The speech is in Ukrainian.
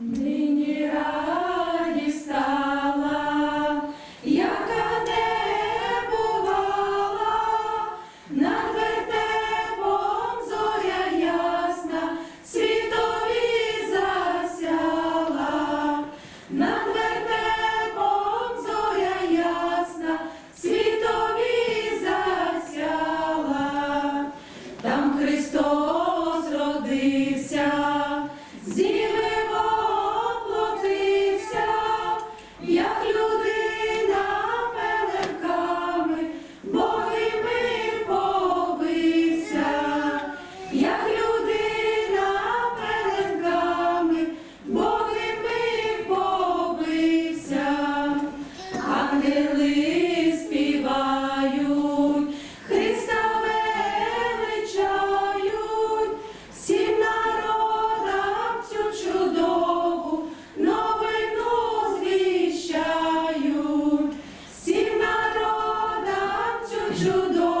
Нині радість стала, яка не бувала, над вертепом зоря ясна, світові засяла, над вертепом зоря ясна, світові засяла, там Христос народам